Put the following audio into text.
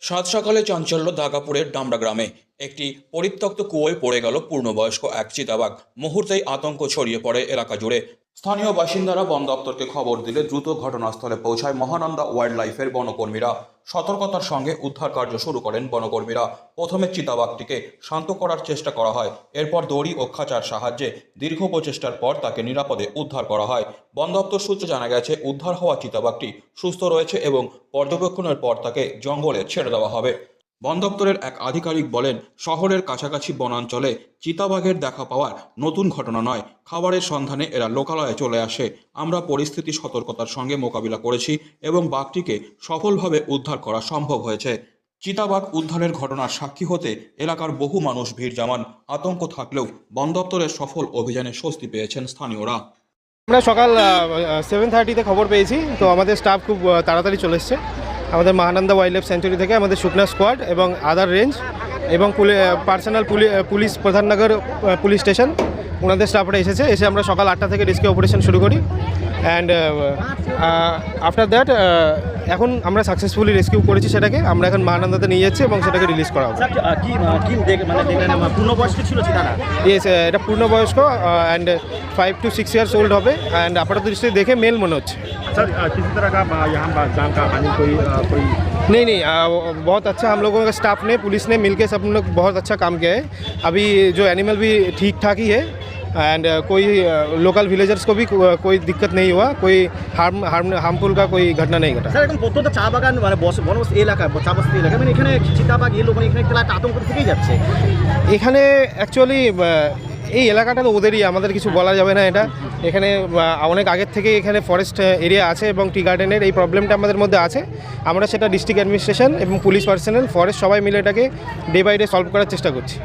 সাত সকালে চাঞ্চল্য দাগাপুরের ডামরা গ্রামে একটি পরিত্যক্ত কুয়োয় পড়ে গেল পূর্ণবয়স্ক এক চিতাবাঘ। মুহূর্তেই আতঙ্ক ছড়িয়ে পড়ে এলাকা জুড়ে। স্থানীয় বাসিন্দারা বন দপ্তরকে খবর দিলে দ্রুত ঘটনাস্থলে পৌঁছায় মহানন্দা ওয়াইল্ড লাইফের বনকর্মীরা। সতর্কতার সঙ্গে উদ্ধার কার্য শুরু করেন বনকর্মীরা। প্রথমে চিতাবাঘটিকে শান্ত করার চেষ্টা করা হয়। এরপর দড়ি ও খাঁচার সাহায্যে দীর্ঘ প্রচেষ্টার পর তাকে নিরাপদে উদ্ধার করা হয়। বন দপ্তর সূত্রে জানা গেছে, উদ্ধার হওয়া চিতাবাঘটি সুস্থ রয়েছে এবং পর্যবেক্ষণের পর তাকে জঙ্গলে ছেড়ে দেওয়া হবে। বন দপ্তরের এক আধিকারিক বলেন, শহরের কাছাকাছি বনাঞ্চলে চিতাবাঘের দেখা পাওয়ার নতুন ঘটনা নয়। খাবারের সন্ধানে এরা লোকালয়ে চলে আসে। আমরা পরিস্থিতি সতর্কতার সঙ্গে মোকাবিলা করেছি এবং বাঘটিকে সফলভাবে উদ্ধার করা সম্ভব হয়েছে। চিতাবাঘ উদ্ধারের ঘটনার সাক্ষী হতে এলাকার বহু মানুষ ভিড় জামান। আতঙ্ক থাকলেও বন দপ্তরের সফল অভিযানে স্বস্তি পেয়েছেন স্থানীয়রা। আমরা সকাল সেভেন থার্টিতে খবর পেয়েছি। তো আমাদের স্টাফ খুব তাড়াতাড়ি চলে এসছে। আমাদের মহানন্দা ওয়াইল্ড লাইফ সেঞ্চুরি থেকে আমাদের শুকনা স্কোয়াড এবং আদার রেঞ্জ এবং personal police, Pradhannagar police station ওনাদের স্টাফরা এসেছে। এসে আমরা সকাল আটটা থেকে রেস্কিউ অপারেশন শুরু করি। অ্যান্ড আফটার দ্যাট এখন আমরা সাকসেসফুলি রেস্কিউ করেছি সেটাকে আমরা এখন মহানন্দাতে নিয়ে যাচ্ছি এবং সেটাকে রিলিজ করা হবে স্যার আহ, কি আহ, কি দেখ মানে দেখলেন আমার পূর্ণবয়স্ক ছিল চিতারা ইয়েস এটা পূর্ণবয়স্ক and five to six years old হবে অ্যান্ড আপাতত দৃষ্টি দেখে মেল মনে হচ্ছে सर किसी तरह का अ, यहाँ पर जान का हानि कोई अ, कोई नहीं नहीं आ, वो बहुत अच्छा हम लोगों का स्टाफ ने पुलिस ने मिलके सब लोग बहुत अच्छा काम किया है अभी जो एनिमल भी ठीक ठाक ही है एंड कोई लोकल विलेजर्स को भी को- कोई दिक्कत नहीं हुआ कोई हार्म हार्म हार्मफुल का कोई घटना नहीं घटा স্যার একদম প্রত্যন্ত চা বাগান মানে বস- বনবস্তি এলাকা চা বস্তি এলাকা মানে এখানে চিতাবাঘ এই লোক মানে এখানে একটা আতঙ্ক থেকেই যাচ্ছে এখানে অ্যাকচুয়ালি এই এলাকাটা তো ওদেরই আমাদের কিছু বলা যাবে না এটা এখানে আহ, অনেক আগের থেকে এখানে ফরেস্ট এরিয়া আছে এবং টি গার্ডেনের এই প্রবলেমটা আমাদের মধ্যে আছে আমরা সেটা ডিস্ট্রিক্ট অ্যাডমিনিস্ট্রেশন এবং পুলিশ পার্সোনাল ফরেস্ট সবাই মিলে এটাকে ডে বাই ডে সলভ করার চেষ্টা করছি